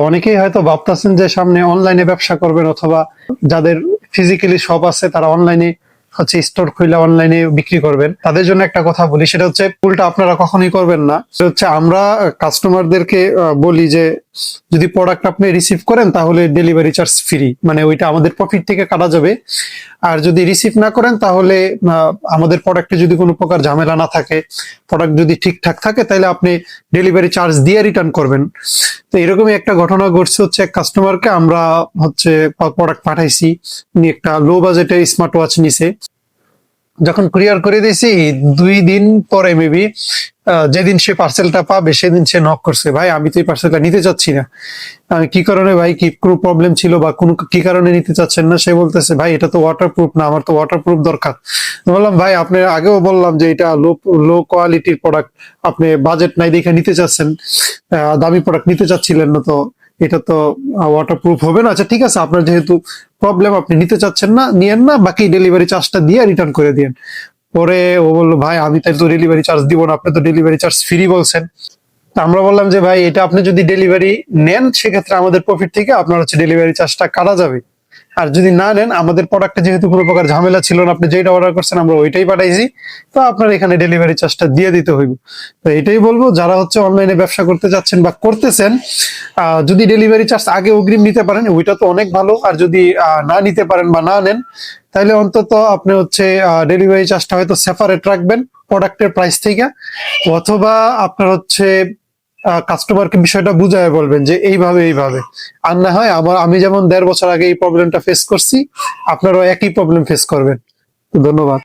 অনেকেই হয়তো ভাবতেছেন যে সামনে অনলাইনে ব্যবসা করবেন অথবা যাদের ফিজিক্যালি শপ আছে তারা অনলাইনে হচ্ছে স্টোর খুলে অনলাইনে বিক্রি করবেন। তাদের জন্য একটা কথা বলি, সেটা হচ্ছে ভুলটা আপনারা কখনোই করবেন না। হচ্ছে আমরা কাস্টমারদেরকে বলি যে, যদি প্রোডাক্ট আপনি রিসিভ করেন, তাহলে ডেলিভারি চার্জ ফ্রি মানে ওইটা আমাদের প্রফিট থেকে কাটা যাবে। আর যদি রিসিভ না করেন, তাহলে আমাদের প্রোডাক্টে যদি কোনো প্রকার ঝামেলা না থাকে প্রোডাক্ট যদি ঠিকঠাক থাকে, তাহলে আপনি ডেলিভারি চার্জ দিয়ে রিটার্ন করবেন। তো এরকমই একটা ঘটনা ঘটছে হচ্ছে এক কাস্টমারকে আমরা হচ্ছে প্রোডাক্ট পাঠাইছি। উনি একটা লো বাজেটে স্মার্ট ওয়াচ নিছে। যখন কুরিয়ার করে দিয়েছি, দুই দিন পরে মেবি যেদিন সে পার্সেলটা পাবে, সেদিন সে নক করছে, ভাই, আমি তো এই পার্সেলটা নিতে চাচ্ছি না। আমি, কি কারণে ভাই? কি, কোনো প্রবলেম ছিল বা কোনো কি কারণে নিতে চাচ্ছেন না? সে বলতেছে, ভাই, এটা তো ওয়াটারপ্রুফ না, আমার তো ওয়াটারপ্রুফ দরকার। বললাম, ভাই, আপনি আগেও বললাম যে এটা লো লো কোয়ালিটির প্রোডাক্ট আপনি বাজেট নাই দেখে নিতে চাচ্ছেন দামি প্রোডাক্ট নিতে চাচ্ছিলেন না তো এটা তো ওয়াটারপ্রুফ হবে না। আচ্ছা ঠিক আছে, আপনার যেহেতু প্রবলেম আপনি নিতে চাচ্ছেন না, নিয়েন না, বাকি ডেলিভারি চার্জটা দিয়ে রিটার্ন করে দিয়েন। পরে ও বলল, ভাই, আমি তাই তো ডেলিভারি চার্জ দিব না, আপনি তো ডেলিভারি চার্জ ফ্রি বলছেন। আমরা বললাম যে, ভাই, এটা আপনি যদি ডেলিভারি নেন, সেক্ষেত্রে আমাদের প্রফিট থেকে আপনার হচ্ছে ডেলিভারি চার্জটা কাটা যাবে। আর যদি না নেন, আমাদের প্রোডাক্টে যেহেতু কোনো প্রকার ঝামেলা ছিল না, আপনি যেটা অর্ডার করছেন, আমরা ওইটাই পাঠাইছি, তো আপনার এখানে ডেলিভারি চার্জটা দিয়ে দিতে হইব। তো এটাই বলব, যারা হচ্ছে অনলাইনে ব্যবসা করতে যাচ্ছেন বা করতেছেন যদি ডেলিভারি চার্জ আগে অগ্রিম নিতে পারেন, ওইটা তো অনেক ভালো, আর যদি না নিতে পারেন বা না নেন, তাহলে অন্তত আপনি হচ্ছে ডেলিভারি চার্জটা হয়তো সেপারেট রাখবেন প্রোডাক্টের প্রাইস থেকে, অথবা আপনার হচ্ছে কাস্টমারকে বিষয়টা বুঝায় বলবেন যে এইভাবে এইভাবে। আর না হয় আমার, আমি যেমন দেড় বছর আগে এই প্রবলেমটা ফেস করছি, আপনারাও একই প্রবলেম ফেস করবেন। ধন্যবাদ।